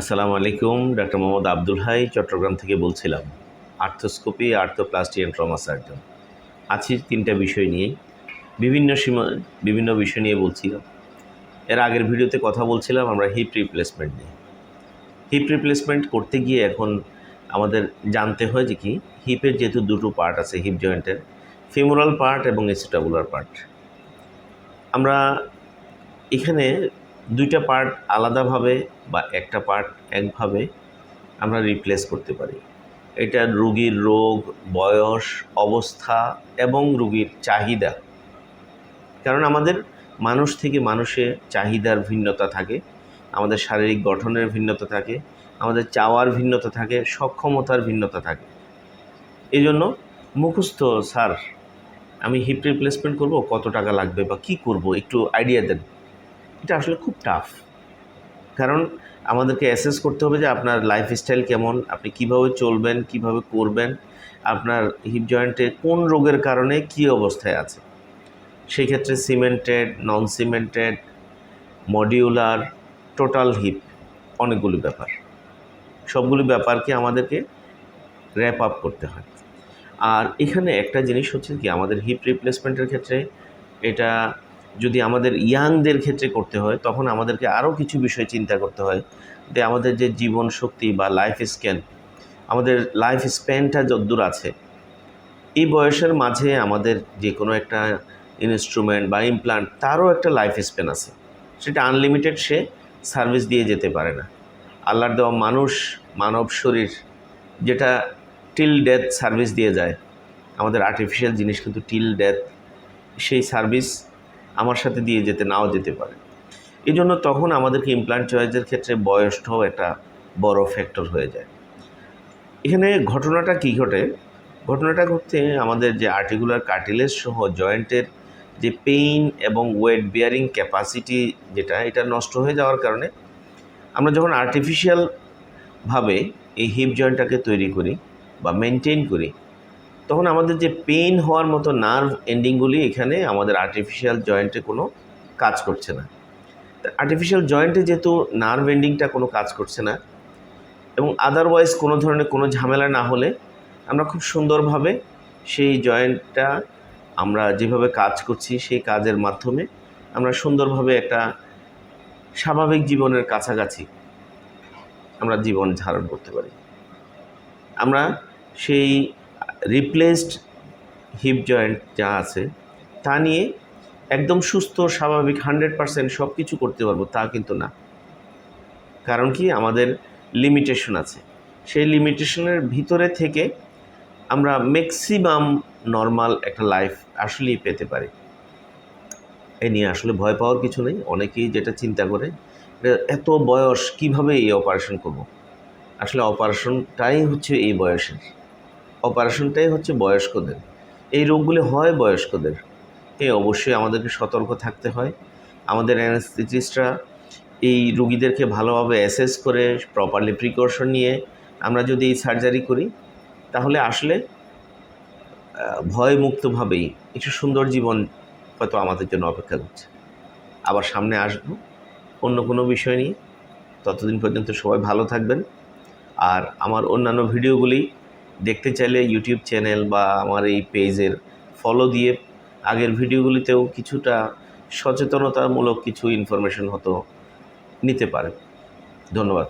আসসালামু আলাইকুম, ডাক্তার মোহাম্মদ আব্দুল হাই, চট্টগ্রাম থেকে বলছিলাম, arthroscopy, arthroplasty and trauma surgeon. আছি তিনটা বিষয় নিয়ে। বিভিন্ন সীমা বিভিন্ন বিষয় নিয়ে বলছিলাম এর আগের ভিডিওতে কথা বলছিলাম আমরা হিপ রিপ্লেসমেন্ট নিয়ে। হিপ রিপ্লেসমেন্ট করতে গিয়ে এখন আমাদের জানতে হয় যে কি হিপের যেহেতু দুটো পার্ট আছে হিপ জয়েন্টের ফিমোরাল পার্ট এবং এসিটাবুলার পার্ট আমরা এখানে দুইটা পার্ট আলাদাভাবে বা একটা পার্ট একভাবে আমরা রিপ্লেস করতে পারি। এটা রুগীর রোগ, বয়স, অবস্থা এবং রুগীর চাহিদা। কারণ আমাদের মানুষ থেকে মানুষের চাহিদার ভিন্নতা থাকে, আমাদের শারীরিক গঠনের ভিন্নতা থাকে, আমাদের চাওয়ার ভিন্নতা থাকে, সক্ষমতার ভিন্নতা থাকে। এই জন্য মুখস্থ, স্যার, আমি হিপ রিপ্লেসমেন্ট করব, কত টাকা লাগবে বা কি করব? একটু আইডিয়া দেন। এটা আসলে খুব টাফ কারণ আমাদেরকে অ্যাসেস করতে হবে যে আপনার লাইফস্টাইল কেমন, আপনি কীভাবে চলবেন, কীভাবে করবেন, আপনার হিপ জয়েন্টে কোন রোগের কারণে কি অবস্থায় আছে। সেই ক্ষেত্রে cemented non cemented modular total hip অনেকগুলি ব্যাপার। সবগুলি ব্যাপারকে আমাদেরকে র্যাপ আপ করতে হয়। আর এখানে একটা জিনিস হচ্ছে কি, আমাদের হিপ রিপ্লেসমেন্টের ক্ষেত্রে এটা যদি আমাদের ইয়াংদের ক্ষেত্রে করতে হয়, তখন আমাদেরকে আরও কিছু বিষয় চিন্তা করতে হয় যে আমাদের যে জীবন শক্তি বা লাইফ স্ক্যান আমাদের লাইফ স্প্যানটা যদ্দূর আছে, এই বয়সের মাঝে আমাদের যে কোনো একটা ইনস্ট্রুমেন্ট বা ইমপ্লান্ট তারও একটা লাইফ স্প্যান আছে। সেটা আনলিমিটেড সে সার্ভিস দিয়ে যেতে পারে না। আল্লাহর দেওয়া মানুষ, মানব শরীর যেটা টিল ডেথ সার্ভিস দিয়ে যায়, আমাদের আর্টিফিশিয়াল জিনিস কিন্তু টিল ডেথ সেই সার্ভিস আমার সাথে দিয়ে যেতে, নাও যেতে পারে। এই জন্য তখন আমাদেরকে ইমপ্লান্ট চয়েসের ক্ষেত্রে বয়সটাও একটা বড় ফ্যাক্টর হয়ে যায়। এখানে ঘটনাটা কী ঘটে? ঘটনাটা ঘটতে আমাদের যে আর্টিকুলার কার্টিলেজ সহ জয়েন্টের যে পেইন এবং ওয়েট বিয়ারিং ক্যাপাসিটি যেটা, এটা নষ্ট হয়ে যাওয়ার কারণে আমরা যখন আর্টিফিশিয়ালভাবে এই হিপ জয়েন্টটাকে তৈরি করি বা মেনটেন করি তখন আমাদের যে পেইন হওয়ার মতো নার্ভ এন্ডিংগুলি এখানে আমাদের আর্টিফিশিয়াল জয়েন্টে কোনো কাজ করছে না। আর্টিফিশিয়াল জয়েন্টে যেহেতু নার্ভ এন্ডিংটা কোনো কাজ করছে না এবং আদারওয়াইজ কোনো ধরনের কোনো ঝামেলা না হলে আমরা খুব সুন্দরভাবে সেই জয়েন্টটা আমরা যেভাবে কাজ করছি সেই কাজের মাধ্যমে আমরা সুন্দরভাবে একটা স্বাভাবিক জীবনের কাছাকাছি আমরা জীবন ধারণ করতে পারি। আমরা সেই রিপ্লেসড হিপ জয়েন্ট যা আছে, তা নিয়ে একদম সুস্থ, স্বাভাবিক হান্ড্রেড পারসেন্ট সব কিছু করতে পারব, তা কিন্তু না। কারণ কি? আমাদের লিমিটেশন আছে। সেই লিমিটেশনের ভিতরে থেকে আমরা ম্যাক্সিমাম নর্মাল একটা লাইফ আসলেই পেতে পারি। এ নিয়ে আসলে ভয় পাওয়ার কিছু নেই। অনেকেই যেটা চিন্তা করে এত বয়স কীভাবে এই অপারেশন করব। আসলে অপারেশনটাই হচ্ছে এই বয়সের। অপারেশনটাই হচ্ছে বয়স্কদের। এই রোগগুলি হয় বয়স্কদের। এই অবশ্যই আমাদেরকে সতর্ক থাকতে হয়। আমাদের অ্যানাস্থেটিস্টরা এই রুগীদেরকে ভালোভাবে অ্যাসেস করে প্রপারলি প্রিকশন নিয়ে আমরা যদি এই সার্জারি করি, তাহলে আসলে ভয়মুক্তভাবেই একটু সুন্দর জীবন হয়তো আমাদের জন্য অপেক্ষা করছে। আবার সামনে আসব, অন্য কোনো বিষয় নিয়ে। ততদিন পর্যন্ত সবাই ভালো থাকবেন। আর আমার অন্যান্য ভিডিওগুলি দেখতে চাইলে ইউটিউব চ্যানেল বা আমার এই পেজের ফলো দিয়ে আগের ভিডিওগুলিতেও কিছুটা সচেতনতামূলক কিছু ইনফরমেশন হতো নিতে পারে ধন্যবাদ